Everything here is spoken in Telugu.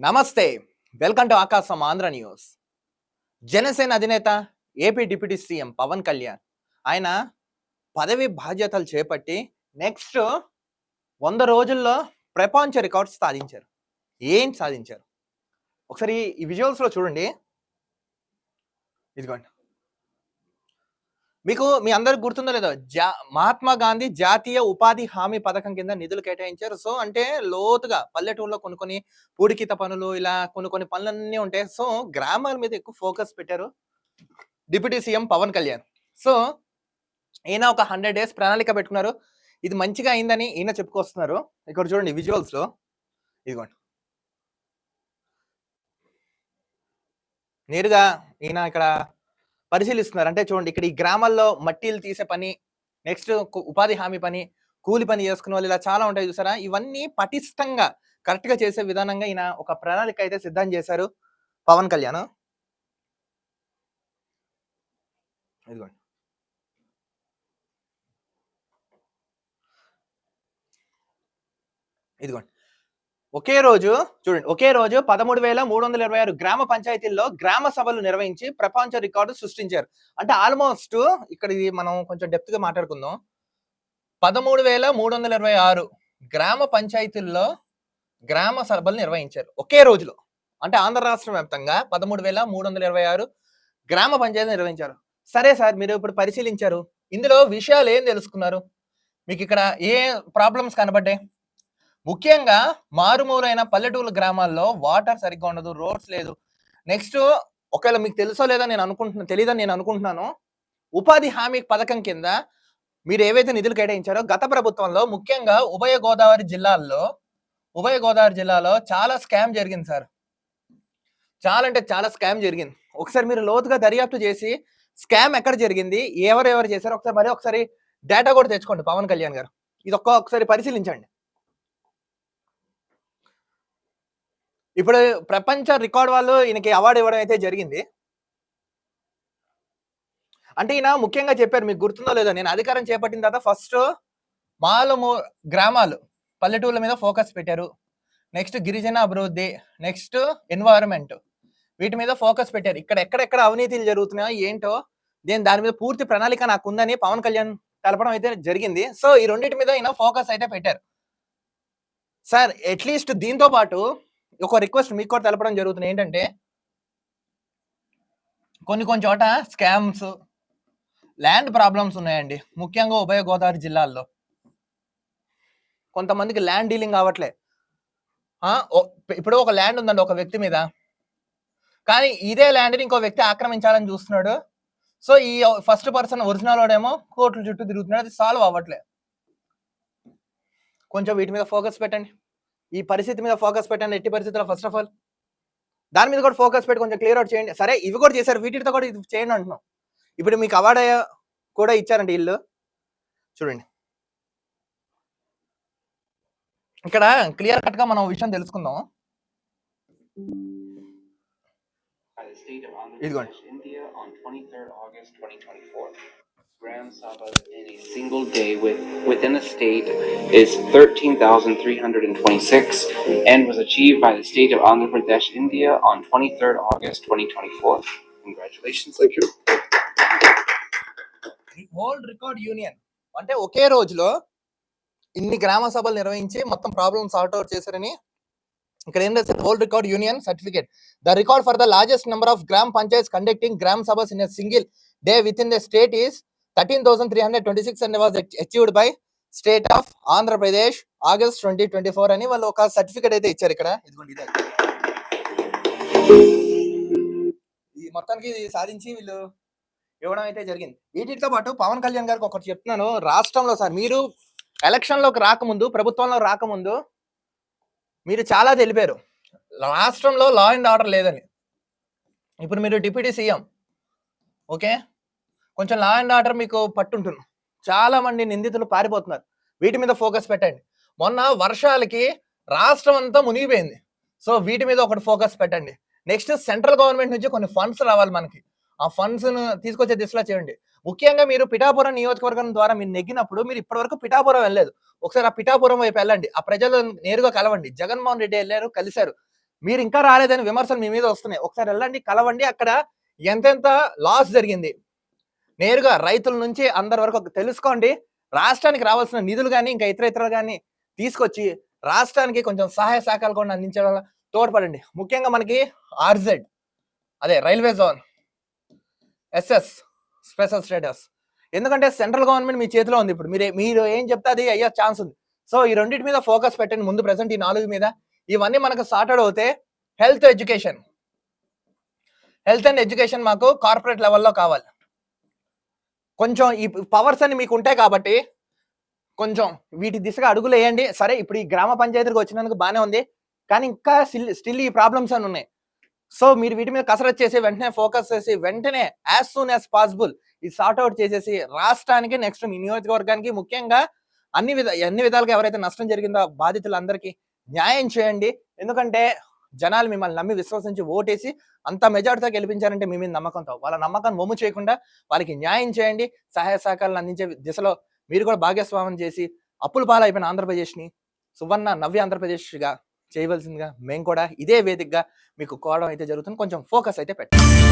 నమస్తే వెల్కమ్ టు ఆకాశం ఆంధ్ర న్యూస్. జనసేన అధినేత AP deputy CM Pawan Kalyan. ఆయన పదవి బాధ్యతలు చేపట్టి నెక్స్ట్ వంద రోజుల్లో ప్రపంచ రికార్డ్స్ సాధించారు. ఏం సాధించారు? ఒకసారి ఈ విజువల్స్లో చూడండి. ఇదిగోండి. మీకు మీ అందరికి గుర్తుందో లేదో జా మహాత్మా గాంధీ జాతీయ ఉపాధి హామీ పథకం కింద నిధులు కేటాయించారు. సో అంటే లోతుగా పల్లెటూరులో కొన్ని కొన్ని పూడికిత పనులు ఇలా కొన్ని కొన్ని పనులన్నీ ఉంటాయి. సో గ్రామాల మీద ఎక్కువ ఫోకస్ పెట్టారు deputy CM Pawan Kalyan. So ఈయన ఒక హండ్రెడ్ డేస్ ప్రణాళిక పెట్టుకున్నారు. ఇది మంచిగా అయిందని ఈయన చెప్పుకొస్తున్నారు. ఇక్కడ చూడండి విజువల్స్లో. ఇదిగోండి. నేరుగా ఈయన ఇక్కడ పరిశీలిస్తున్నారు. అంటే చూడండి ఇక్కడ ఈ గ్రామాల్లో మట్టిలు తీసే పని నెక్స్ట్ ఉపాధి హామీ పని కూలి పని చేసుకునే వాళ్ళు ఇలా చాలా ఉంటాయి చూసారా? ఇవన్నీ పటిష్టంగా కరెక్ట్గా చేసే విధానంగా ఈయన ఒక ప్రణాళిక అయితే సిద్ధం చేశారు పవన్ కళ్యాణ్. ఇదిగోండి. ఇదిగోండి. ఒకే రోజు చూడండి ఒకే రోజు పదమూడు వేల మూడు వందల ఇరవై ఆరు గ్రామ పంచాయతీల్లో గ్రామ సభలు నిర్వహించి ప్రపంచ రికార్డు సృష్టించారు. అంటే ఆల్మోస్ట్ ఇక్కడ ఇది మనం కొంచెం డెప్త్గా మాట్లాడుకుందాం. పదమూడు వేల మూడు వందల ఇరవై ఆరు గ్రామ పంచాయతీల్లో గ్రామ సభలు నిర్వహించారు. ఒకే రోజులో. అంటే ఆంధ్ర రాష్ట్ర వ్యాప్తంగా పదమూడు వేల మూడు వందల ఇరవై ఆరు గ్రామ పంచాయతీ నిర్వహించారు. సరే సార్ మీరు ఇప్పుడు పరిశీలించారు. ఇందులో విషయాలు ఏం తెలుసుకున్నారు? మీకు ఇక్కడ ఏ ప్రాబ్లమ్స్ కనబడ్డాయి? ముఖ్యంగా మారుమూలైన పల్లెటూరు గ్రామాల్లో వాటర్ సరిగ్గా ఉండదు రోడ్స్ లేదు. నెక్స్ట్ ఒకవేళ మీకు తెలుసో లేదో నేను అనుకుంటున్నాను తెలియదని నేను అనుకుంటున్నాను. ఉపాధి హామీ పథకం కింద మీరు ఏవైతే నిధులు కేటాయించారో గత ప్రభుత్వంలో ముఖ్యంగా ఉభయ గోదావరి జిల్లాల్లో ఉభయ గోదావరి జిల్లాలో చాలా స్కామ్ జరిగింది సార్. చాలా అంటే చాలా స్కామ్ జరిగింది. ఒకసారి మీరు లోతుగా దర్యాప్తు చేసి స్కామ్ ఎక్కడ జరిగింది ఎవరెవరు చేశారు ఒకసారి మరి ఒకసారి డేటా కూడా తెచ్చుకోండి పవన్ కళ్యాణ్ గారు. ఇది ఒక్క ఒకసారి పరిశీలించండి. ఇప్పుడు ప్రపంచ రికార్డ్ వాళ్ళు ఈయనకి అవార్డు ఇవ్వడం అయితే జరిగింది. అంటే ఈయన ముఖ్యంగా చెప్పారు మీకు గుర్తుందో లేదో నేను అధికారం చేపట్టిన తర్వాత ఫస్ట్ మాలుమూ గ్రామాలు పల్లెటూర్ల మీద ఫోకస్ పెట్టారు. నెక్స్ట్ గిరిజన అభివృద్ధి నెక్స్ట్ ఎన్వైరన్మెంట్. వీటి మీద ఫోకస్ పెట్టారు. ఇక్కడ ఎక్కడెక్కడ అవినీతిలు జరుగుతున్నాయో ఏంటో నేను దాని మీద పూర్తి ప్రణాళిక నాకు ఉందని పవన్ కళ్యాణ్ తెలపడం అయితే జరిగింది. సో ఈ రెండింటి మీద ఈయన ఫోకస్ అయితే పెట్టారు. సార్ అట్లీస్ట్ దీంతో పాటు ఒక రిక్వెస్ట్ మీకు కూడా తెలపడం జరుగుతుంది. ఏంటంటే కొన్ని కొన్ని చోట స్కామ్స్ ల్యాండ్ ప్రాబ్లమ్స్ ఉన్నాయండి. ముఖ్యంగా ఉభయ గోదావరి జిల్లాల్లో. కొంతమందికి ల్యాండ్ డీలింగ్ అవ్వట్లే ఓ- ఇప్పుడు ఒక ల్యాండ్ ఉందండి ఒక వ్యక్తి మీద. కానీ ఇదే ల్యాండ్ని ఇంకో వ్యక్తి ఆక్రమించాలని చూస్తున్నాడు. సో ఈ ఫస్ట్ పర్సన్ ఒరిజినల్ వాడేమో కోర్టుల చుట్టూ తిరుగుతున్నాడు. అది సాల్వ్ అవ్వట్లే. కొంచెం వీటి మీద ఫోకస్ పెట్టండి. ఈ పరిస్థితి మీద ఫోకస్ పెట్టండి. ఎట్టి పరిస్థితుల్లో ఫస్ట్ ఆఫ్ ఆల్ దాని మీద కూడా ఫోకస్ పెట్టి కొంచెం క్లియర్ అవుట్ చేయండి. సరే ఇవి కూడా చేశారు. వీటితో కూడా ఇది చేయండి అంటున్నాం. ఇప్పుడు మీకు అవార్డు కూడా ఇచ్చారండి ఇల్లు. చూడండి. ఇక్కడ క్లియర్ కట్గా మనం విషయం తెలుసుకుందాం. ఇదిగోండి. Pradesh, India on 23rd August 2024. Gram Sabha in a single day with, within the state is 13,326 and was achieved by the state of Andhra Pradesh, India on 23rd August 2024. Congratulations. Thank you. World record union అంటే ఒకే రోజులో ఇన్ని గ్రామ సభలు నిర్వహించి మొత్తం ప్రాబ్లమ్ సార్ట్ అవుట్ చేశారని ఇక్కడ ఏం రాశారు world record union certificate the record for the largest number of gram panchayat conducting gram sabhas in single day with in the state is thirteen thousand three hundred twenty six and was achieved by state of Andhra Pradesh August twenty twenty four అని వాళ్ళు ఒక సర్టిఫికేట్ అయితే ఇచ్చారు ఇక్కడ. ఇదిగోండి ఇదే. ఈ మొత్తానికి ఇది సాధించి వీళ్ళు ఇవ్వడం అయితే జరిగింది. వీటితో పాటు పవన్ కళ్యాణ్ గారికి ఒకటి చెప్తున్నాను. రాష్ట్రంలో సార్ మీరు ఎలక్షన్లోకి రాకముందు ప్రభుత్వంలో రాకముందు మీరు చాలా తెలిపారు. రాష్ట్రంలో లా అండ్ ఆర్డర్ లేదని. ఇప్పుడు మీరు డిప్యూటీ సీఎం. ఓకే? కొంచెం లా అండ్ ఆర్డర్ మీకు పట్టుంటున్నాం చాలా మంది నిందితులు పారిపోతున్నారు. వీటి మీద ఫోకస్ పెట్టండి. మొన్న వర్షాలకి రాష్ట్రం అంతా మునిగిపోయింది. సో వీటి మీద ఒకటి ఫోకస్ పెట్టండి. నెక్స్ట్ సెంట్రల్ గవర్నమెంట్ నుంచి కొన్ని ఫండ్స్ రావాలి మనకి. ఆ ఫండ్స్ తీసుకొచ్చే దిశలో చేయండి. ముఖ్యంగా మీరు పిఠాపురం నియోజకవర్గం ద్వారా మీరు నెగ్గినప్పుడు మీరు ఇప్పటివరకు పిఠాపురం వెళ్ళలేదు. ఒకసారి ఆ పిఠాపురం వైపు వెళ్ళండి. ఆ ప్రజలు నేరుగా కలవండి. జగన్మోహన్ రెడ్డి వెళ్ళారు కలిశారు. మీరు ఇంకా రాలేదని విమర్శలు మీ మీద వస్తున్నాయి. ఒకసారి వెళ్ళండి కలవండి. అక్కడ ఎంతెంత లాస్ జరిగింది. నేరుగా రైతుల నుంచి అందరి వరకు తెలుసుకోండి. రాష్ట్రానికి రావాల్సిన నిధులు కానీ ఇంకా ఇతర ఇతర కానీ తీసుకొచ్చి రాష్ట్రానికి కొంచెం సహాయ సహకారాలు కూడా అందించడం తోడ్పడండి. ముఖ్యంగా మనకి ఆర్జెడ్ అదే railway zone SS special status. ఎందుకంటే సెంట్రల్ గవర్నమెంట్ మీ చేతిలో ఉంది ఇప్పుడు. మీరు మీరు ఏం చెప్తే అది అయ్యే ఛాన్స్ ఉంది. సో ఈ రెండింటి మీద ఫోకస్ పెట్టండి. ముందు ప్రెసెంట్ ఈ నాలుగు మీద. ఇవన్నీ మనకు సార్టెడ్ అవుతే health education. Health and education మాకు కార్పొరేట్ లెవెల్లో కావాలి. కొంచెం ఈ పవర్స్ అన్ని మీకు ఉంటాయి కాబట్టి కొంచెం వీటి దిశగా అడుగులు వేయండి. సరే ఇప్పుడు ఈ గ్రామ పంచాయతీకి వచ్చినందుకు బాగానే ఉంది. కానీ ఇంకా స్టిల్ స్టిల్ ఈ ప్రాబ్లమ్స్ అని ఉన్నాయి. సో మీరు వీటి మీద కసరత్ చేసి వెంటనే ఫోకస్ చేసి వెంటనే యాజ్ సూన్ యాజ్ పాసిబుల్ ఇది సార్ట్ అవుట్ చేసేసి రాష్ట్రానికి నెక్స్ట్ మీ నియోజకవర్గానికి ముఖ్యంగా అన్ని విధ అన్ని విధాలుగా ఎవరైతే నష్టం జరిగిందో బాధితులందరికీ న్యాయం చేయండి. ఎందుకంటే జనాలు మిమ్మల్ని నమ్మి విశ్వసించి ఓటేసి అంత మెజార్టీతో గెలిపించారంటే మీ మీద నమ్మకంతో వాళ్ళ నమ్మకాన్ని మొమ్ము చేయకుండా వాళ్ళకి న్యాయం చేయండి సహాయ సహకారాలు అందించే దిశలో మీరు కూడా భాగస్వామ్యం చేసి అప్పుల పాలైపోయిన ఆంధ్రప్రదేశ్ని సువర్ణ నవ్య ఆంధ్రప్రదేశ్గా చేయవలసిందిగా మేము కూడా ఇదే వేదికగా మీకు కోవడం అయితే జరుగుతుంది. కొంచెం ఫోకస్ అయితే పెట్టండి.